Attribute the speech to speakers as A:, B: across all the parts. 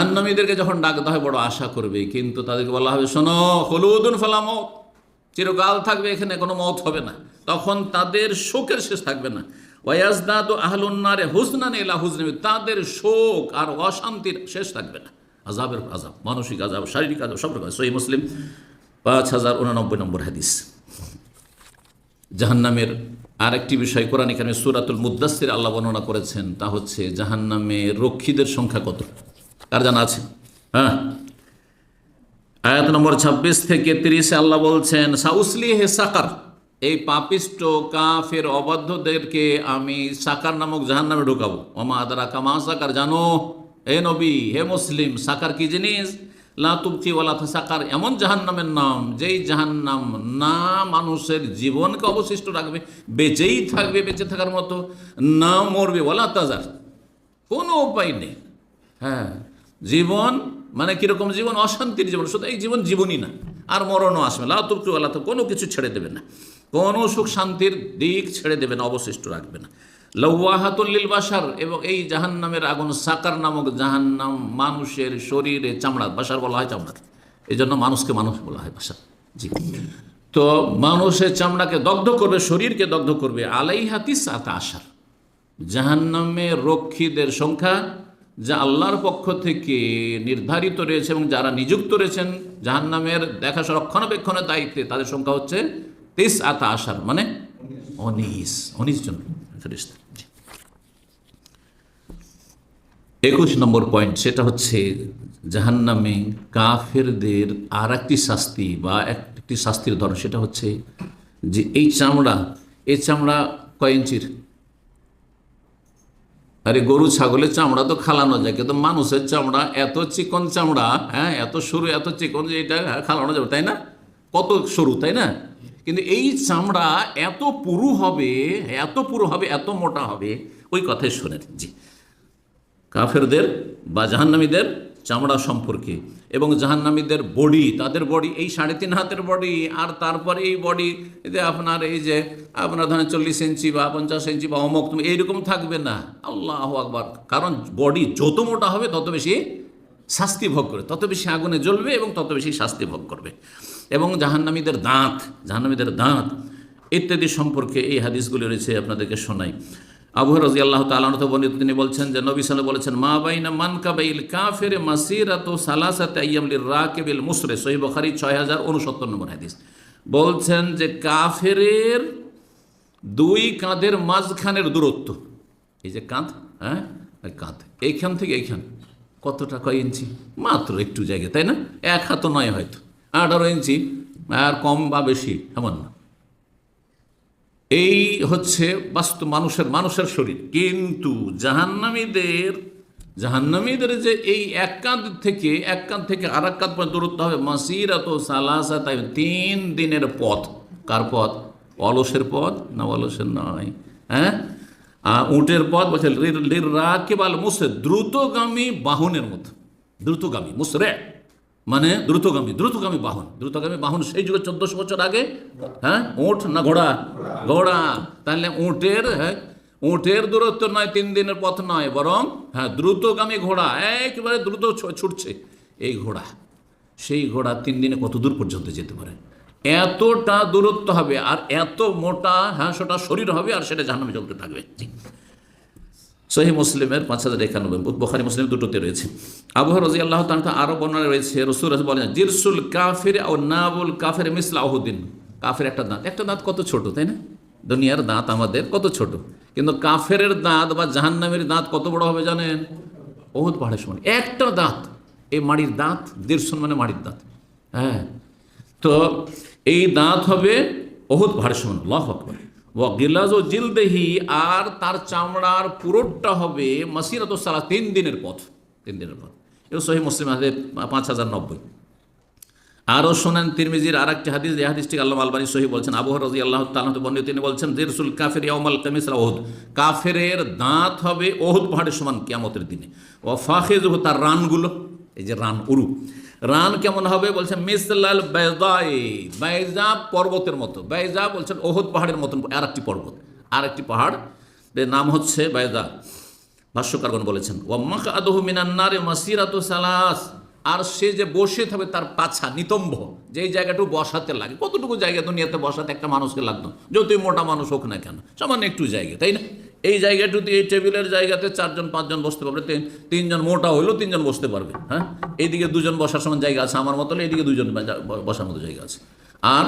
A: জাহান্নামীদেরকে যখন ডাক দেওয়া হয়, বড় আশা করবে। কিন্তু তাদেরকে বলা হবে, শোনো হলুদুন ফালামো চিরকাল থাকবে এখানে, কোনো মত হবে না। তখন তাদের শোকের শেষ থাকবে না। ওয়াজদাদ আহলুন্নারে হুসনান এলা হুজনবি তাদের শোক আর অশান্তির শেষ থাকবে না। আজাবের আজাব মানসিক আজাব শারীরিক আজাব সব রকম সহি মুসলিম, পাঁচ হাজার উনানব্বই নম্বর হাদিস। জাহান্নামের আরেকটি বিষয় কোরআন এখানে সুরাতুল মুদাসির আল্লাহ বর্ণনা করেছেন, তা হচ্ছে জাহান্নামের রক্ষীদের সংখ্যা কত? কার জানা আছে? হ্যাঁ? আয়াত নম্বর ২৬ থেকে তিরিশে আল্লাহ বলছেন সাউসলি হে সাকার। এই পাপিষ্ট কাফের অবাধ্যদেরকে আমি সাকার নামক জাহান্নামে ঢুকাবো। ওমা আদারা কামা সাকার, জানো? হে নবী, হে মুসলিম, সাকার কি জিনিস? লাতুবচি ওয়ালা সাকার এমন জাহান্নামের নাম, যেই জাহান্নাম না মানুষের জীবনকে অবশিষ্ট রাখবে, বেঁচেই থাকবে, বেঁচে থাকার মতো না মরবে, ওয়ালা তাজার। কোনো উপায় নেই। হ্যাঁ। জীবন মানে কীরকম জীবন? অশান্তির জীবন। শুধু এই জীবন জীবনই না। আর মরণও আসবে আল্লাহ তো কোনো কিছু ছেড়ে দেবে না। কোনো সুখ শান্তির দিক ছেড়ে দেবে না, অবশিষ্ট রাখবে না। লৌয়াহাতুল্লিল বাসার এবং এই জাহান্নামের আগুন সাকার নামক জাহান্নাম মানুষের শরীরে চামড়া বাসার বলা হয় চামড়া। এই জন্য মানুষকে মানুষ বলা হয় বাসার জি। তো মানুষের চামড়াকে দগ্ধ করবে, শরীরকে দগ্ধ করবে। আলাইহাতি সাতা আসার জাহান্নামে রক্ষীদের সংখ্যা যা আল্লাহর পক্ষ থেকে নির্ধারিত রয়েছে এবং যারা নিযুক্ত রয়েছেন জাহান্নামের দেখা রক্ষণাবেক্ষণের দায়িত্বে, তাদের সংখ্যা হচ্ছে তেইশ আতা আসার মানে অনিস অনিস জন। একুশ নম্বর পয়েন্ট, সেটা হচ্ছে জাহান্নামে কাফেরদের আর একটি শাস্তি বা একটি শাস্তির ধরন, সেটা হচ্ছে যে এই চামড়া এই চামড়া কয় ইঞ্চির আরে গরু, ছাগলের চামড়া তো খালানো যায়, কিন্তু মানুষের চামড়া, এত চিকন চামড়া হ্যাঁ এত সরু, এত চিকন যে এটা খালানো যাবে, তাই না? কত সরু, তাই না? কিন্তু এই চামড়া এত পুরু হবে, এত পুরু হবে, এত মোটা হবে, ওই কথাই শোনেন। জি। কাফেরদের বা জাহান্নামীদের চামড়া সম্পর্কে এবং জাহান্নামীদের বডি তাদের বডি এই সাড়ে তিন হাতের বডি আর তারপরে এই বডি যে আপনার এই যে আপনার ধরেন চল্লিশ ইঞ্চি বা পঞ্চাশ ইঞ্চি বা অমক এইরকম থাকবে না। আল্লাহ আকবার। কারণ বডি যত মোটা হবে, তত বেশি শাস্তি ভোগ করে, তত বেশি আগুনে জ্বলবে এবং তত বেশি শাস্তি ভোগ করবে। এবং জাহান্নামীদের দাঁত জাহান্নামীদের দাঁত ইত্যাদি সম্পর্কে এই হাদিসগুলি রয়েছে, আপনাদেরকে শোনাই। আবু রাজি আল্লাহ তালানত বর্ণিত তিনি বলছেন যে, নবী সাল বলেছেন, মা বাইনা মান কাবাইল কাফের মাসিরাত সালাসাতে আইয়ামলির রাকেবিল মুসরে। সহি বখারি ছয় হাজার উনসত্তর নম্বর হাদিস। বলছেন যে, কাফেরের দুই কাঁধের মাঝখানের দূরত্ব। এই যে কাঁধ হ্যাঁ? কাঁধ। এইখান থেকে এইখান। কতটা কয় ইঞ্চি? মাত্র একটু জায়গা তাই না? এক হাতও নয় হয়তো। আঠারো ইঞ্চি, আর কম বা বেশি, এমন না। এই হচ্ছে বাস্তব মানুষের মানুষের শরীর। কিন্তু জাহান্নামীদের জাহান্নামীদের যে এই এক কাঁধ থেকে, এক কাঁধ থেকে আর এক কাঁধ পর্যন্ত দূরত্ব হবে, মাসিরাত সালাসা তাই তিন দিনের পথ। কার পথ? অলসের পথ না অলসের নয়? হ্যাঁ? উটের পথ বলছে রাকেবাল মুসরে, দ্রুতগামী বাহনের মতো দ্রুতগামী, মুসরে। মানে দ্রুতগামী দ্রুতগামী বাহন। দ্রুতগামী বাহন সেই যুগে চোদ্দশো বছর আগে হ্যাঁ উঁট না ঘোড়া? ঘোড়া। তাহলে উঁটের হ্যাঁ উঁটের দূরত্ব নয়, তিন দিনের পথ নয়, বরং হ্যাঁ দ্রুতগামী ঘোড়া, একেবারে দ্রুত ছুটছে এই ঘোড়া। সেই ঘোড়া তিন দিনে কত দূর পর্যন্ত যেতে পারে? এতটা দূরত্ব হবে, আর এত মোটা হ্যাঁ সেটা শরীর হবে, আর সেটা জাহান্নামে চলতে থাকবে। সহি মুসলিমের পাঁচ হাজার একানব্বই বখারি মুসলিম দুটোতে রয়েছে। আবু রাজি আল্লাহ তালা আরও বর্ণনা রয়েছে, রসুল বলেন, জিরসুল কাফের ও নাবুল কাফের মিসলা আহুদ্দিন কাফের একটা দাঁত একটা দাঁত কত ছোট, তাই না? দুনিয়ার দাঁত আমাদের কত ছোট, কিন্তু কাফের দাঁত বা জাহান্নামের দাঁত কত বড় হবে জানেন? বহুত পাহাড়ের সমান। একটা দাঁত এই মাড়ির দাঁত দেড়শো মানে মাড়ির দাঁত হ্যাঁ। তো এই দাঁত হবে বহুত সমান, আল্লাহ আকবর। গিলাজ ও জিলদেহি, আর তার চামড়ার পুরোটা হবে মাসিরাত তিন দিনের পথ, তিন দিনের পথ। এও সহি মুসলিম হাদিস পাঁচ হাজার নব্বই। আরও শোনেন তিরমিজির আর একটি হাদিস, এই হাদিসটি আল্লাহ আলবানী সহি বলছেন। আবু রাজি আল্লাহ তালাহ বর্ণিত, তিনি বলছেন, জিরসুল কাফের ইয়ামাল কামিসরা ওহুদ। কাফেরের দাঁত হবে ওহুদ পাহাড়ের সমান কিয়ামতের দিনে। ও ফাখেজ তার রানগুলো, এই যে রান, উরু। রান কেমন হবে? বলছেন, মিসলাল বেজাই বেজা পর্বতের মতো। বেজা বলছেন, ওহুদ পাহাড়ের মতন আর একটি পর্বত। আর একটি পাহাড়, এর নাম হচ্ছে বেজা ভাষ্যকারগণ বলেছেন, ওয়াম্মাক আদহু মিনান্নারে মাসিরাতু সালাস। আর সে যে বসে থাকবে, তার পাছা নিতম্ব। যেই জায়গাটুকু বসাতে লাগে, কতটুকু জায়গা দুনিয়াতে বসাতে একটা মানুষকে লাগতো? যতই মোটা মানুষ হোক না কেন, সামান্য একটু জায়গা, তাই না? এই জায়গাটুতে এই টেবিলের জায়গাতে চারজন, পাঁচজন বসতে পারবে। তিন, তিনজন মোটা হইলেও তিনজন বসতে পারবে হ্যাঁ? এইদিকে দুজন বসার সমান জায়গা আছে আমার মতো এইদিকে দুজন বসার মতো জায়গা আছে। আর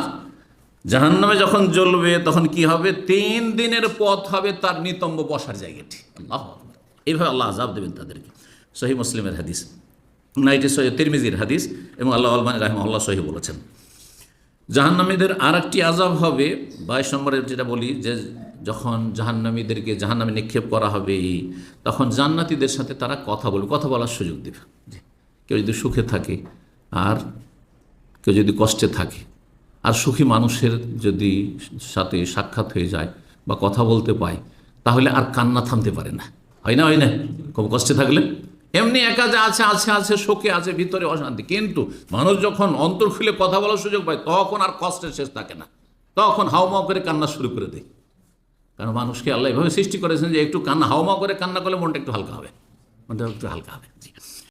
A: জাহান্নামে যখন জ্বলবে তখন কি হবে? তিন দিনের পথ হবে তার নিতম্ব বসার জায়গাটি। আল্লাহ। এইভাবে আল্লাহ আজাব দেবেন তাদেরকে। সহি মুসলিমের হাদিস না এটি সহি, তিরমিজির হাদিস এবং আল্লাহ আলমান রাহমাল্লাহ সহি বলেছেন। জাহান্নামীদের আর একটি আজাব হবে, বাইশ নম্বরের যেটা বলি, যে যখন জাহান্নামীদেরকে জাহান্নামে নিক্ষেপ করা হবে, তখন জান্নাতীদের সাথে তারা কথা বলবে, কথা বলার সুযোগ দেবে। কেউ যদি সুখে থাকে, আর কেউ যদি কষ্টে থাকে, আর সুখী মানুষের যদি সাথে সাক্ষাৎ হয়ে যায় বা কথা বলতে পায়, তাহলে আর কান্না থামতে পারে না। হয় না হয় না? খুব কষ্টে থাকলে? এমনি একা যে আছে আছে আছে শোকে আছে, ভিতরে অশান্তি। কিন্তু মানুষ যখন অন্তর খুলে কথা বলার সুযোগ পায়, তখন আর কষ্টের শেষ থাকে না। তখন হাওমাও করে কান্না শুরু করে দেয়। কারণ মানুষকে আল্লাহ এভাবে সৃষ্টি করেছেন যে একটু কান্না হাওয়া করে, কান্না করলে মনটা একটু হালকা হবে। মনটা একটু হালকা হবে।